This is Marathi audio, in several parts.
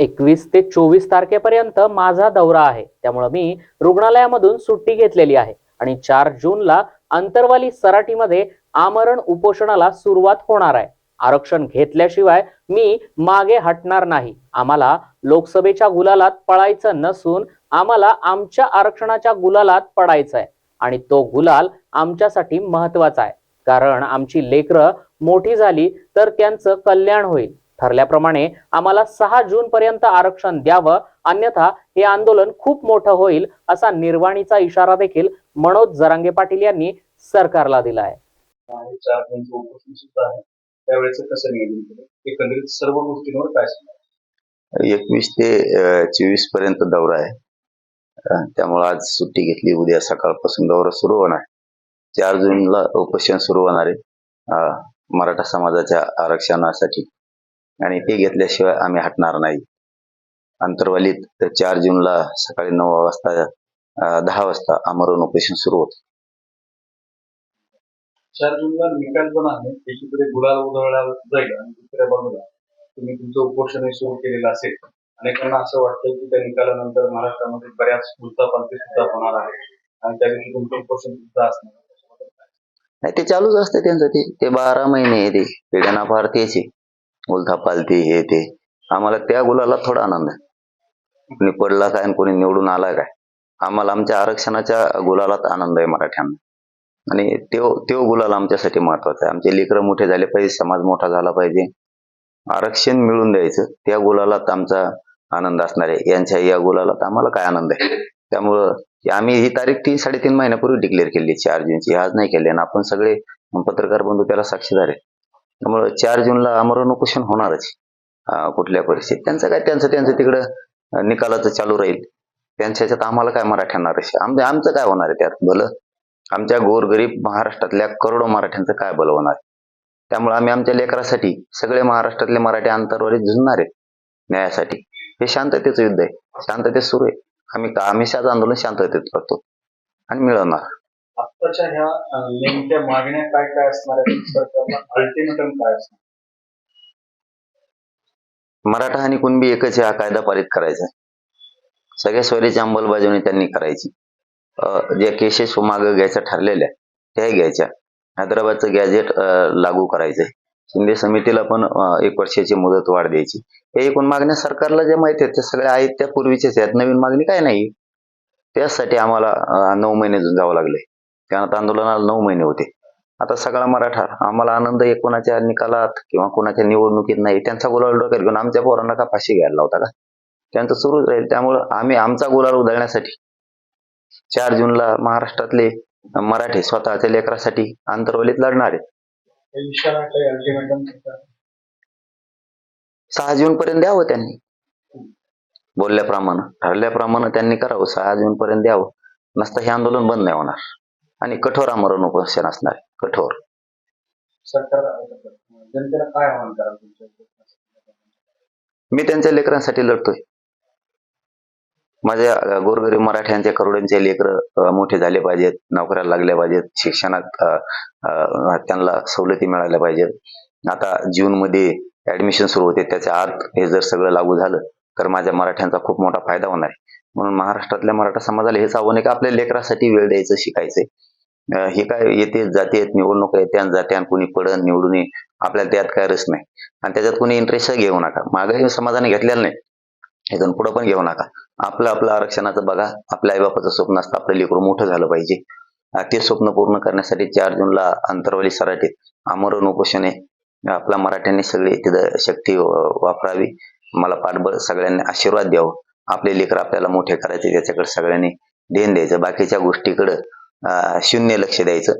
एकवीस ते चोवीस तारखेपर्यंत माझा दौरा आहे. त्यामुळं मी रुग्णालयामधून सुट्टी घेतलेली आहे. आणि चार जूनला अंतरवाली सराटीमध्ये आमरण उपोषणाला सुरुवात होणार आहे. आरक्षण घेतल्याशिवाय मी मागे हटणार नाही. आम्हाला लोकसभेच्या गुलालात पळायचं नसून आम्हाला आमच्या आरक्षणाच्या गुलालात पडायचं आहे. आणि तो गुलाल आमच्यासाठी महत्त्वाचा आहे. कारण आमची लेकरं मोठी झाली तर त्यांचं कल्याण होईल. ठरल्याप्रमाणे आम्हाला सहा जून पर्यंत आरक्षण द्यावं अन्यथा हे आंदोलन खूप मोठं होईल असा निर्वाणीचा इशारा देखील मनोज जरांगे पाटील यांनी सरकारला दिला आहे. एकवीस ते चोवीसपर्यंत दौरा आहे. त्यामुळे आज सुट्टी घेतली. उद्या सकाळपासून दौरा सुरू होणार. चार जूनला उपोषण सुरू होणार आहे. मराठा समाजाच्या आरक्षणासाठी. आणि ते घेतल्याशिवाय आम्ही हटणार नाही. अंतरवालीत चार जूनला सकाळी नऊ वाजता दहा वाजता आमरण उपोषण सुरू होतं. चार जूनला निकाल पण आहे. एकीकडे गुलाल उधळला जाईल आणि दुसऱ्या बाजूला तुम्ही तुमचं उपोषणही सुरू केलेलं असेल. अनेकांना असं वाटतं की त्या निकालानंतर महाराष्ट्रामध्ये बऱ्याच उलथापालथी सुद्धा होणार आहे आणि त्या दिवशी तुमचं उपोषण सुद्धा असणार? नाही ते चालूच असते त्यांचं ते. ते बारा महिने ते. पिढ्याना फार तेच आहे उलथा पालती हे ते. आम्हाला त्या गुलाला थोडा आनंद आहे. कोणी पडला काय आणि कोणी निवडून आला काय? आम्हाला आमच्या आरक्षणाच्या गुलालात आनंद आहे मराठ्यांना. आणि त्यो त्यो गुलाल आमच्यासाठी महत्त्वाचा आहे. आमचे लेकरं मोठे झाले पाहिजे समाज मोठा झाला पाहिजे. आरक्षण मिळून द्यायचं त्या गुलालात आमचा आनंद असणार आहे. यांच्या या गुलालात आम्हाला काय आनंद आहे? त्यामुळं आम्ही ही तारीख ती साडेतीन महिन्यापूर्वी डिक्लेअर केली. चार जूनची. आज नाही केली. आणि आपण सगळे पत्रकार बंधू त्याला साक्षीदार आहे. त्यामुळं चार जूनला आमरण उपोषण होणारच. कुठल्या परिस्थितीत? त्यांचं काय? त्यांचं त्यांचं तिकडं निकालाचं चालू राहील. त्यांच्या ह्याच्यात आम्हाला काय मराठ्यांना रश आमचं आमचं काय होणार आहे त्यात? भलं? आमच्या गोरगरीब महाराष्ट्रातल्या करोडो मराठ्यांचं काय भलं होणार त्यामुळे आम्ही आमच्या लेकरासाठी सगळे महाराष्ट्रातले मराठी आंतरवारी झुंजणार आहेत न्यायासाठी. हे शांततेचं युद्ध आहे. शांततेत सुरू आहे. आम्ही हमेशाच आंदोलन शांततेत करतो. आणि मिळवणार. आत्ताच्या ह्या नेमक्या मागण्या काय काय असणार अल्टिमेटम काय असणार? मराठा आणि कुणबी एकच हा कायदा पारित करायचा. सगळ्या स्वरीची अंमलबजावणी त्यांनी करायची. ज्या केसेस मागं घ्यायच्या ठरलेल्या त्याही घ्यायच्या. हैदराबादचं गॅजेट लागू करायचंय. शिंदे समितीला पण एक वर्षाची मुदत वाढ द्यायची. हे एकूण मागण्या सरकारला ज्या माहिती आहेत त्या सगळ्या आहेत त्या पूर्वीच्याच आहेत. नवीन मागणी काय नाही त्यासाठी आम्हाला नऊ महिने जावं लागले. त्यानंतर आंदोलनाला नऊ महिने होते. आता सगळा मराठा आम्हाला आनंद आहे कोणाच्या निकालात किंवा कोणाच्या निवडणुकीत नाही त्यांचा गुलाल डोक्यात घेऊन आमच्या पोरांना का फाशी घ्यायला लावता का? त्यांचं सुरूच राहील. त्यामुळं आम्ही आमचा गुलाल उधळण्यासाठी चार जूनला महाराष्ट्रातले मराठी स्वतःच्या लेकरासाठी आंतरवलीत लढणार आहे सहा जून पर्यंत द्यावं त्यांनी. बोलल्याप्रमाणे ठरल्याप्रमाणे त्यांनी करावं. सहा जून पर्यंत द्यावं. नसतं हे आंदोलन बंद नाही होणार. आणि कठोर आमरण उपोषण असणार आहे. कठोर. सरकार जनतेला काय आव्हान कराल तुमच्या मी त्यांच्या लेकरांसाठी लढतोय. माझ्या गोरगरीब मराठ्यांचे करोडोंचे लेकर मोठे झाले पाहिजेत नोकऱ्याला लागले पाहिजेत शिक्षणात त्यांना सवलती मिळाल्या पाहिजेत. आता जून मध्ये ऍडमिशन सुरू होते त्याच्या आत हे जर सगळं लागू झालं तर माझ्या मराठ्यांचा खूप मोठा फायदा होणार आहे. म्हणून महाराष्ट्रातल्या मराठा समाजाला हेच आव्हान आहे की आपल्या लेकरासाठी वेळ द्यायचं शिकायचंय. हे काय येते जाते निवडणूक येत्या आणि कुणी पडन निवडून ये आपल्याला त्यात काय रस नाही. आणि त्याच्यात कुणी इंटरेस्ट घेऊ नका. मागे समाजाने घेतलेलं नाही. इथून पुढं पण घेऊ नका. आपलं आपलं आरक्षणाचं बघा. आपल्या आईबापाचं स्वप्न असतं आपलं लेकरू मोठं झालं पाहिजे. ते स्वप्न पूर्ण करण्यासाठी चार जूनला अंतरवाली सराटीत आमरण उपोषण आहे आपल्या मराठ्यांनी सगळी तिथं शक्ती वापरावी. मला पाठबळ सगळ्यांनी आशीर्वाद द्यावं. आपले लेकर आपल्याला मोठे करायचे त्याच्याकडे सगळ्यांनी देण द्यायचं. बाकीच्या गोष्टीकडं शून्य लक्ष द्यायचं.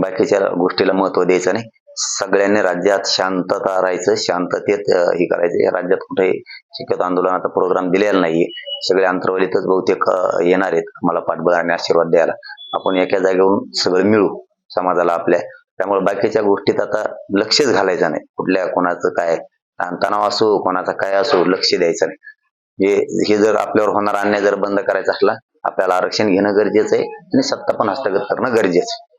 बाकीच्या गोष्टीला महत्त्व द्यायचं नाही. सगळ्यांनी राज्यात शांतता राहायचं शांततेत हे करायचं. या राज्यात कुठेही शक्यतो आंदोलनाचा प्रोग्राम दिलेला नाहीये. सगळे अंतरवलीतच बहुतेक येणार आहेत. मला पाठबळ आणि आशीर्वाद द्यायला. आपण एका जागेवरून सगळं मिळू समाजाला आपल्या. त्यामुळे बाकीच्या गोष्टीत आता लक्षच घालायचं नाही. कुठल्या कोणाचं काय तणाव असो कोणाचा काय असो लक्ष द्यायचं नाही. हे हे जर आपल्यावर होणार अन्याय जर बंद करायचा असला आपल्याला आरक्षण घेणं गरजेचं आहे आणि सत्ता पण हस्तगत करणं गरजेचं आहे.